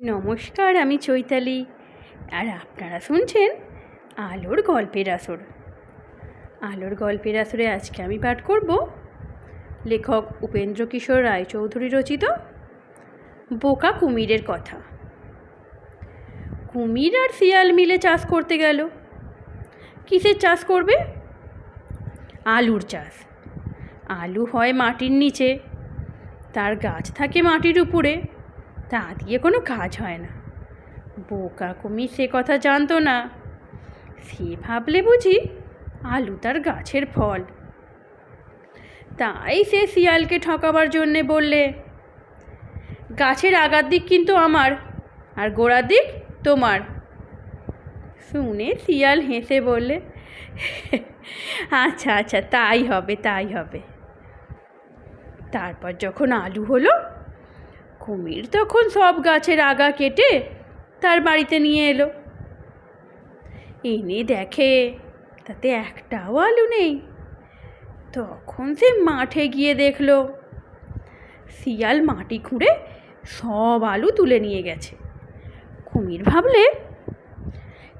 নমস্কার, আমি চৈতালি। আর আপনারা শুনছেন আলোর গল্পের আসর। আলোর গল্পের আসরে আজকে আমি পাঠ করব লেখক উপেন্দ্র কিশোর রায়চৌধুরী রচিত বোকা কুমিরের কথা। কুমির আর শিয়াল মিলে চাষ করতে গেল। কিসের চাষ করবে? আলুর চাষ। আলু হয় মাটির নিচে। তার গাছ থাকে মাটির উপরে। তা দিয়ে কোনো কাজ হয় না। বোকা কুমির সে কথা জানতো না। সে ভাবলে বুঝি আলু তার গাছের ফল। তাই সে শিয়ালকে ঠকাবার জন্যে বললে, গাছের আগার দিক কিন্তু আমার, আর গোড়ার দিক তোমার। শুনে শিয়াল হেসে বললে আচ্ছা আচ্ছা তাই হবে তাই হবে। তারপর যখন আলু হলো কুমির তখন সব গাছের আগা কেটে তার বাড়িতে নিয়ে এলো। এনে দেখে তাতে একটাও আলু নেই। তখন সে মাঠে গিয়ে দেখল, শিয়াল মাটি খুঁড়ে সব আলু তুলে নিয়ে গেছে। কুমির ভাবলে,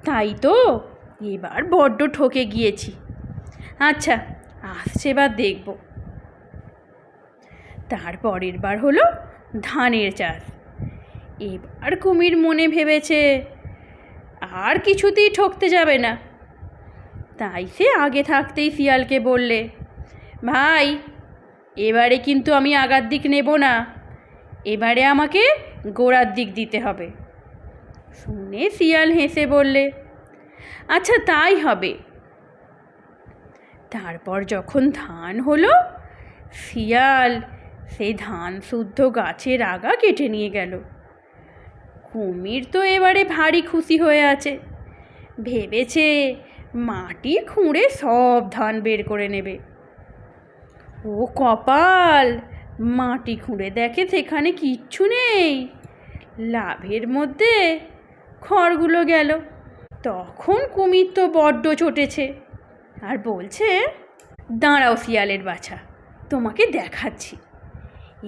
তাই তো, এবার বড্ড ঠকে গিয়েছি। আচ্ছা আসছে এবার দেখব। তারপরের বার হলো ধানের চাষ। এবার কুমির মনে ভেবেছে, আর কিছুতেই ঠকতে যাবে না। তাই সে আগে থাকতেই শিয়ালকে বললে, ভাই, এবারে কিন্তু আমি আগার দিক নেব না। এবারে আমাকে গোড়ার দিক দিতে হবে। শুনে শিয়াল হেসে বললে আচ্ছা তাই হবে। তারপর যখন ধান হলো, শিয়াল সেই ধান শুদ্ধ গাছের আগা কেটে নিয়ে গেল। কুমির তো এবারে ভারী খুশি হয়ে আছে। ভেবেছে মাটি খুঁড়ে সব ধান বের করে নেবে। ও কপাল, মাটি খুঁড়ে দেখে সেখানে কিচ্ছু নেই। লাভের মধ্যে খড়গুলো গেল। তখন কুমির তো বড্ড চটেছে আর বলছে, দাঁড়াও শিয়ালের বাছা, তোমাকে দেখাচ্ছি।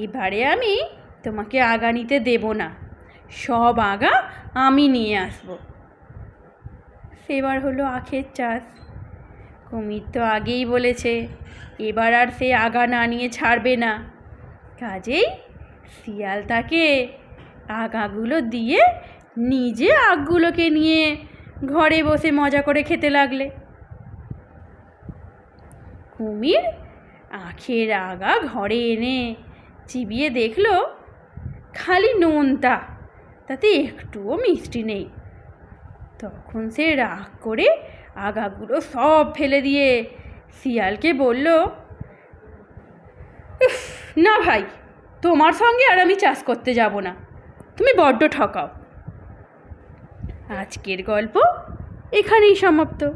এবারে আমি তোমাকে আগা নিতে দেব না। সব আগা আমি নিয়ে আসব। সেবার হলো আখের চাষ। কুমির তো আগেই বলেছে, এবার আর সে আগা না নিয়ে ছাড়বে না। কাজেই শিয়াল তাকে আগাগুলো দিয়ে নিজে আগগুলোকে নিয়ে ঘরে বসে মজা করে খেতে লাগলে। কুমির আখের আগা ঘরে এনে চিবিয়ে দেখল খালি নোনতা তাতে একটুও মিষ্টি নেই। তখন সে রাগ করে আগাগুলো সব ফেলে দিয়ে শিয়ালকে বলল "উফ, না ভাই তোমার সঙ্গে আর আমি চাষ করতে যাব না তুমি বড্ড ঠকাও। আজকের গল্প এখানেই সমাপ্ত।